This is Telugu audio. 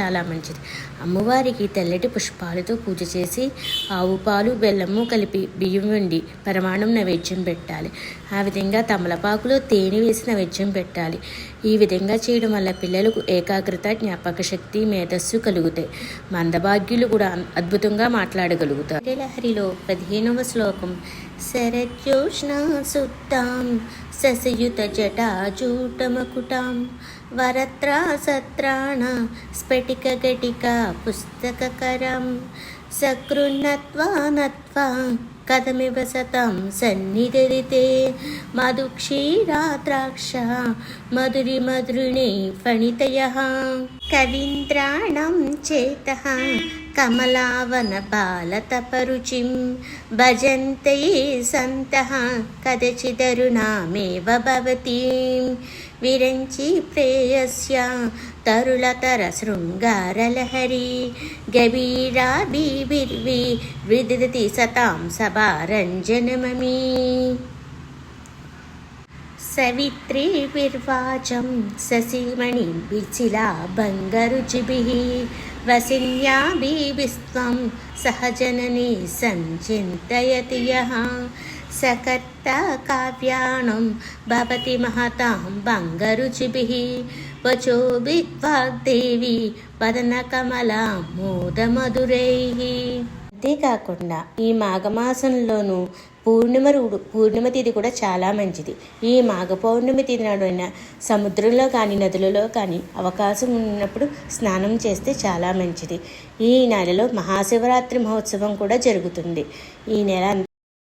చాలా మంచిది. అమ్మవారికి తెల్లటి పుష్పాలతో పూజ చేసి ఆవు పాలు బెల్లము కలిపి బియ్యం వండి పరమాణం నైవేద్యం పెట్టాలి. ఆ విధంగా తమలపాకులో తేనె వేసి నైవేద్యం పెట్టాలి. ఈ విధంగా చేయడం వల్ల పిల్లలకు ఏకాగ్రత జ్ఞాపక శక్తి మేధస్సు కలుగుతాయి. మందభాగ్యులు కూడా అద్భుతంగా మాట్లాడగలుగుతారు. లహరిలో పదిహేనవ శ్లోకం. శరజ్యోష్ణ సుత్తాం ససయుత జటాజూటమకుటాం వరత్రా సత్రాణ స్ఫటిక గటిక పుస్తకకరం సకృన్నత్వా నత్వా కథమివ సతం సన్నిధరితే. మధుక్షీరాద్రాక్ష మధురి మధురిణి ఫణితయ కవీంద్రాణం చేత కమలావనపాలతపరుచిం భజంతే సంతః కదచిదరుణామేవ భవతీం విరంచి ప్రేయస్య తరుళతర శృంగారలహరి గభీరాభిర్వి విదతి సతాం సవిత్రి సవిత్రీర్వాచం శశిమణి విచిలా బంగరుచిభిः వసిన్యాభిస్త్వం సహజనని సంచింతయతి యः సకర్త కావ్యాణం భవతి మహతాం బంగరుచిభిः వచో విద్వాగ్దేవి వదనకమలా మోదమధురైः అంతేకాకుండా ఈ మాఘమాసంలోనూ పూర్ణిమ రూడు పూర్ణిమ తిథి కూడా చాలా మంచిది. ఈ మాఘ పౌర్ణమి తిథి నాడున సముద్రంలో కానీ నదులలో కానీ అవకాశం ఉన్నప్పుడు స్నానం చేస్తే చాలా మంచిది. ఈ నెలలో మహాశివరాత్రి మహోత్సవం కూడా జరుగుతుంది. ఈ నెల